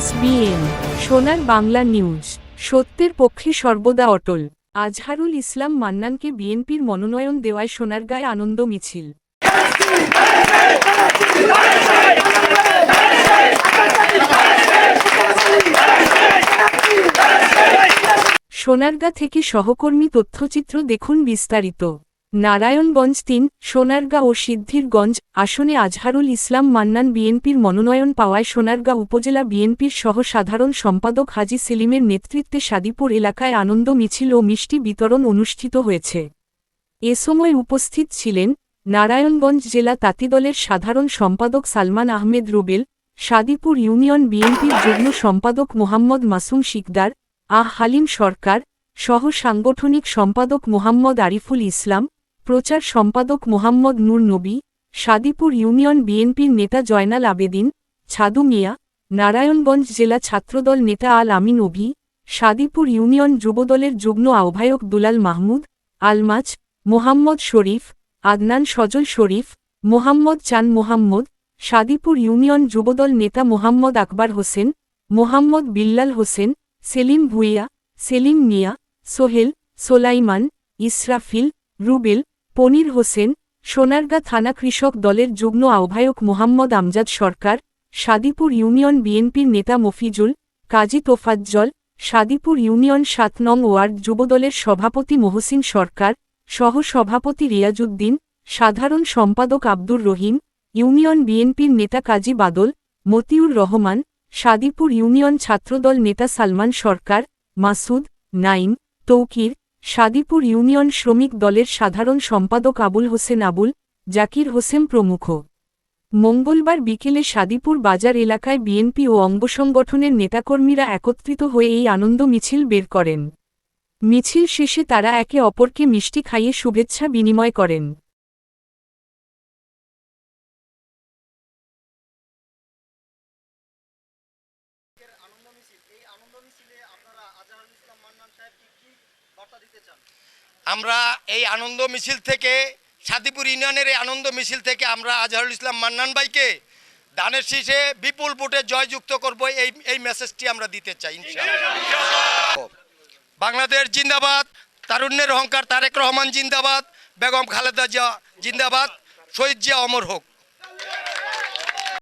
SBN, সোনার Bangla news, সত্যের পক্ষে সর্বদা অটল। আজহারুল ইসলাম মান্নানকে বিএনপির মনোনয়ন দেওয়ায় সোনারগাঁয়ে আনন্দ মিছিল। সোনারগাঁ থেকে সহকর্মী তথ্যচিত্র দেখুন বিস্তারিত। নারায়ণগঞ্জ তিন, সোনারগাঁ ও সিদ্ধিরগঞ্জ আসনে আজহারুল ইসলাম মান্নান বিএনপির মনোনয়ন পাওয়ায় সোনারগাঁ উপজেলা বিএনপির সহ সাধারণ সম্পাদক হাজি সেলিমের নেতৃত্বে সাদিপুর এলাকায় আনন্দ মিছিল ও মিষ্টি বিতরণ অনুষ্ঠিত হয়েছে। এ সময় উপস্থিত ছিলেন নারায়ণগঞ্জ জেলা তাঁতিদলের সাধারণ সম্পাদক সালমান আহমেদ রুবেল, সাদিপুর ইউনিয়ন বিএনপির যুগ্ম সম্পাদক মোহাম্মদ মাসুম শিকদার, আহ হালিম সরকার, সহ সাংগঠনিক সম্পাদক মোহাম্মদ আরিফুল ইসলাম প্রচার সম্পাদক মোহাম্মদ নূর নবী, সাদিপুর ইউনিয়ন বিএনপির নেতা জয়নাল আবেদিন, ছাদু মিয়া, নারায়ণগঞ্জ জেলা ছাত্রদল নেতা আল আমিন অভি, সাদিপুর ইউনিয়ন যুবদলের যুগ্ম আহ্বায়ক দুলাল মাহমুদ, আলমাজ, মোহাম্মদ শরীফ, আদনান সজল শরীফ, মোহাম্মদ চান মোহাম্মদ, সাদিপুর ইউনিয়ন যুবদল নেতা মোহাম্মদ আকবর হোসেন, মোহাম্মদ বিল্লাল হোসেন, সেলিম ভুইয়া, সেলিম মিয়া, সোহেল, সোলাইমান, ইসরাফিল, রুবেল পনির হোসেন, সোনারগাঁ থানা কৃষক দলের যুগ্ম আহ্বায়ক মোহাম্মদ আমজাদ সরকার, সাদিপুর ইউনিয়ন বিএনপির নেতা মফিজুল, কাজী তোফাজ্জল, সাদিপুর ইউনিয়ন সাত নং ওয়ার্ড যুবদলের সভাপতি মহসিন সরকার সহ সভাপতি রিয়াজুদ্দিন, সাধারণ সম্পাদক আব্দুর রহিম, ইউনিয়ন বিএনপির নেতা কাজী বাদল, মতিউর রহমান, সাদিপুর ইউনিয়ন ছাত্রদল নেতা সালমান সরকার, মাসুদ, নাইম, তৌকির সাদিপুর ইউনিয়ন শ্রমিক দলের সাধারণ সম্পাদক আবুল হোসেন আবুল, জাকির হোসেন প্রমুখ। মঙ্গলবার বিকেলে সাদিপুর বাজার এলাকায় বিএনপি ও অঙ্গসংগঠনের নেতাকর্মীরা একত্রিত হয়ে এই আনন্দ মিছিল বের করেন। মিছিল শেষে তারা একে অপরকে মিষ্টি খাইয়ে শুভেচ্ছা বিনিময় করেন। আনন্দ মিছিল, এই আনন্দ মিছিলে আপনারা আজহারুল ইসলাম মান্নান সাহেবকে কি আমরা এই আনন্দ মিছিল থেকে, সাদিপুর ইউনিয়নের এই আনন্দ মিছিল থেকে আমরা আজহারুল ইসলাম মান্নান ভাইকে দানের শীষে বিপুল ভোটে জয়যুক্ত করব এই এই মেসেজটি আমরা দিতে চাই বাংলাদেশ জিন্দাবাদ, তারুণ্যের অহংকার তারেক রহমান জিন্দাবাদ, বেগম খালেদা জিয়া জিন্দাবাদ, শহীদ জিয়া অমর হোক।